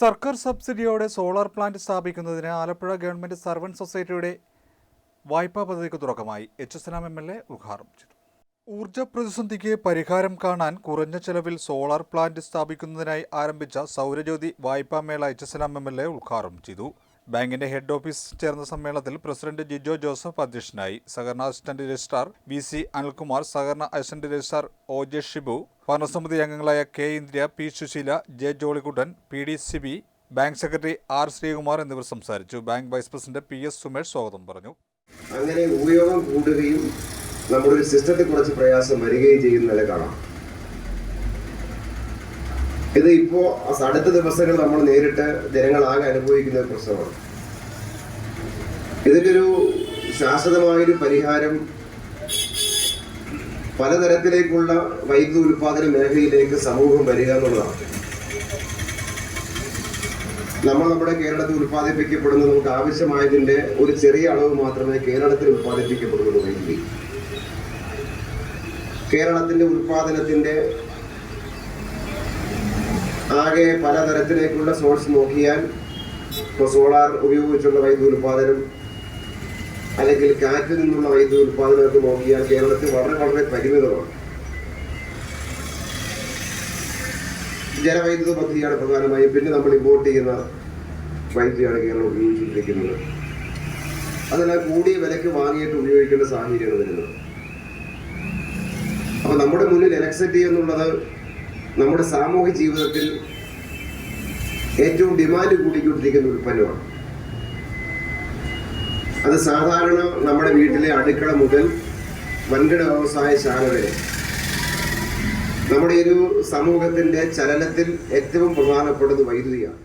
സർക്കാർ സബ്സിഡിയോടെ solar plant സ്ഥാപിക്കുന്നതിന് Alappuzha government servant സൊസൈറ്റിയുടെ വായ്പാ പദ്ധതിക്ക് തുടക്കമായി. H S M L A ഉദ്ഘാടനം ചെയ്തു. ഊർജ പ്രതിസന്ധിക്ക് പരിഹാരം കാണാൻ കുറഞ്ഞ ചെലവിൽ സോളാർ പ്ലാന്റ് സ്ഥാപിക്കുന്നതിനായി ആരംഭിച്ച സൗരജ്യോതി വായ്പാ മേള H S M L A ഉദ്ഘാടനം ചെയ്തു. ബാങ്കിന്റെ ഹെഡ് ഓഫീസ് ചേർന്ന സമ്മേളനത്തിൽ പ്രസിഡന്റ് ജിജോ ജോസഫ് അധ്യക്ഷനായി. സഹകരണ assistant registrar V C Anilkumar സഹകരണ assistant registrar O J Shibu ഭരണസമിതി അംഗങ്ങളായ K Indriya P Susheela J Jollykuttan P D Sibi bank secretary R Sreekumar എന്നിവർ സംസാരിച്ചു. Bank vice president P S Sumesh സ്വാഗതം പറഞ്ഞു. അങ്ങനെ ഉപയോഗം കൂടുകയും നമ്മുടെ ഒരു സിസ്റ്റത്തിൽ കുറച്ച് പ്രയാസം വരികയും ചെയ്യുന്നതിനെ കാണാം. ഇത് ഇപ്പോ അടുത്ത ദിവസങ്ങൾ നമ്മൾ നേരിട്ട് ജനങ്ങളാകെ അനുഭവിക്കുന്ന ഒരു പ്രശ്നമാണ്. ഇതിന്റെ ഒരു ശാശ്വതമായൊരു പരിഹാരം പലതരത്തിലേക്കുള്ള വൈദ്യുതി ഉൽപാദന മേഖലയിലേക്ക് സമൂഹം വരിക എന്നുള്ളതാണ്. നമ്മൾ നമ്മുടെ കേരളത്തിൽ ഉൽപ്പാദിപ്പിക്കപ്പെടുന്ന നമുക്ക് ആവശ്യമായതിന്റെ ഒരു ചെറിയ അളവ് മാത്രമേ കേരളത്തിൽ ഉൽപ്പാദിപ്പിക്കപ്പെടുന്നുള്ളൂ വൈദ്യുതി. കേരളത്തിന്റെ ഉൽപാദനത്തിന്റെ ആകെ പലതരത്തിലേക്കുള്ള സോഴ്സ് നോക്കിയാൽ ഇപ്പോൾ സോളാർ ഉപയോഗിച്ചുള്ള വൈദ്യുതി ഉൽപാദനം അല്ലെങ്കിൽ കാറ്റിൽ നിന്നുള്ള വൈദ്യുതി ഉൽപാദനമൊക്കെ നോക്കിയാൽ കേരളത്തിൽ വളരെ വളരെ പരിമിതമാണ്. ജലവൈദ്യുത പദ്ധതിയാണ് പ്രധാനമായും പിന്നെ നമ്മൾ ഇമ്പോർട്ട് ചെയ്യുന്ന വൈദ്യുതിയാണ് കേരളം ഉപയോഗിച്ചുകൊണ്ടിരിക്കുന്നത്. അതിനാൽ കൂടിയ വിലക്ക് വാങ്ങിയിട്ട് ഉപയോഗിക്കേണ്ട സാഹചര്യമാണ് വരുന്നത്. അപ്പൊ നമ്മുടെ മുന്നിൽ ഇലക്ട്രിസിറ്റി എന്നുള്ളത് നമ്മുടെ സാമൂഹ്യ ജീവിതത്തിൽ ഏറ്റവും ഡിമാൻഡ് കൂടിക്കൊണ്ടിരിക്കുന്ന ഉൽപ്പന്നമാണ് അത് സാധാരണ നമ്മുടെ വീട്ടിലെ അടുക്കള മുതൽ വൻകിട വ്യവസായശാല വരെ. നമ്മുടെ ഒരു സമൂഹത്തിന്റെ ചലനത്തിൽ ഏറ്റവും പ്രധാനപ്പെട്ടത് വൈദ്യുതിയാണ്.